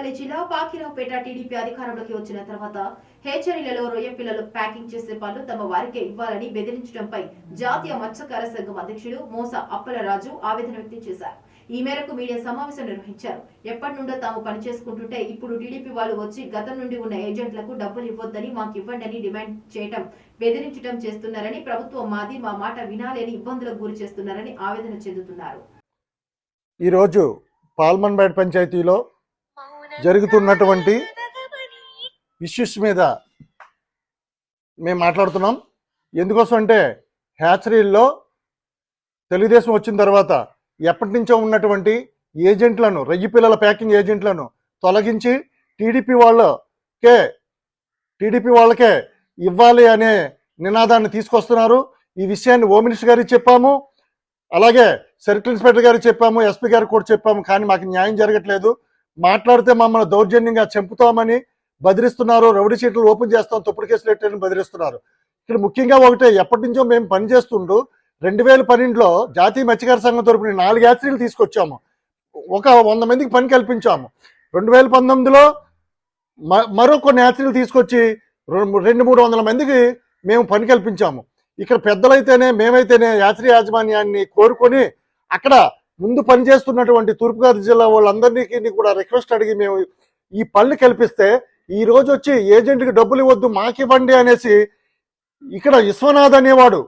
అనకాపల్లి జిల్లా పాకిరావుపేట టీడీపీ అధికారంలోకి వచ్చిన తర్వాత హేచరీలలో రొయ్య పిల్లలు ప్యాకింగ్ చేసే పనులు తమ వారికే ఇవ్వాలని బెదిరించడంపై జాతీయ మత్స్యకార సంఘం అధ్యక్షుడు మోస అప్పలరాజు ఆవేదన వ్యక్తం చేశారు. ఈ మేరకు మీడియా సమావేశం నిర్వహించారు. ఎప్పటి నుండో తాము పనిచేసుకుంటుంటే ఇప్పుడు టీడీపీ వాళ్ళు వచ్చి గతం నుండి ఉన్న ఏజెంట్లకు డబ్బులు ఇవ్వొద్దని మాకు ఇవ్వండి అని డిమాండ్ చేయటం బెదిరించడం చేస్తున్నారని ప్రభుత్వం మాది మా మాట వినాలని ఇబ్బందులకు గురి చేస్తున్నారని ఆవేదన చెందుతున్నారు. ఈరోజు పాల్మన్బేట్ పంచాయతీలో జరుగుతున్నటువంటి ఇష్యూస్ మీద మేము మాట్లాడుతున్నాం. ఎందుకోసం అంటే హ్యాచరీల్లో తెలుగుదేశం వచ్చిన తర్వాత ఎప్పటి నుంచో ఉన్నటువంటి ఏజెంట్లను రయ్యి పిల్లల ప్యాకింగ్ ఏజెంట్లను తొలగించి టీడీపీ వాళ్ళకే టీడీపీ వాళ్ళకే ఇవ్వాలి అనే నినాదాన్ని తీసుకొస్తున్నారు. ఈ విషయాన్ని హోమ్ మినిస్టర్ గారికి చెప్పాము. అలాగే సర్కిల్ ఇన్స్పెక్టర్ గారికి చెప్పాము. ఎస్పీ గారికి కూడా చెప్పాము. కానీ మాకు న్యాయం జరగట్లేదు. మాట్లాడితే మమ్మల్ని దౌర్జన్యంగా చంపుతామని బెదిరిస్తున్నారు. రౌడీ షీట్లు ఓపెన్ చేస్తాం. తప్పుడు కేసులు ఎట్టని బెదిరిస్తున్నారు. ఇక్కడ ముఖ్యంగా ఒకటే ఎప్పటి నుంచో మేము పనిచేస్తుంటూ రెండు వేల పన్నెండులో జాతీయ మత్స్యకార సంఘం తరపున నాలుగు యాత్రీలు తీసుకొచ్చాము. ఒక వంద మందికి పని కల్పించాము. రెండు వేల పంతొమ్మిదిలో మ- మరో కొన్ని యాత్రీలు తీసుకొచ్చి రెండు రెండు మూడు వందల మందికి మేము పని కల్పించాము. ఇక్కడ పెద్దలైతేనే మేమైతేనే యాత్రి యాజమాన్యాన్ని కోరుకొని అక్కడ ముందు పనిచేస్తున్నటువంటి తూర్పుగోదావరి జిల్లా వాళ్ళందరికీ కూడా రిక్వెస్ట్ అడిగి మేము ఈ పనులు కల్పిస్తే ఈ రోజు వచ్చి ఏజెంట్కి డబ్బులు ఇవ్వద్దు మాకివ్వండి అనేసి ఇక్కడ విశ్వనాథ్ అనేవాడు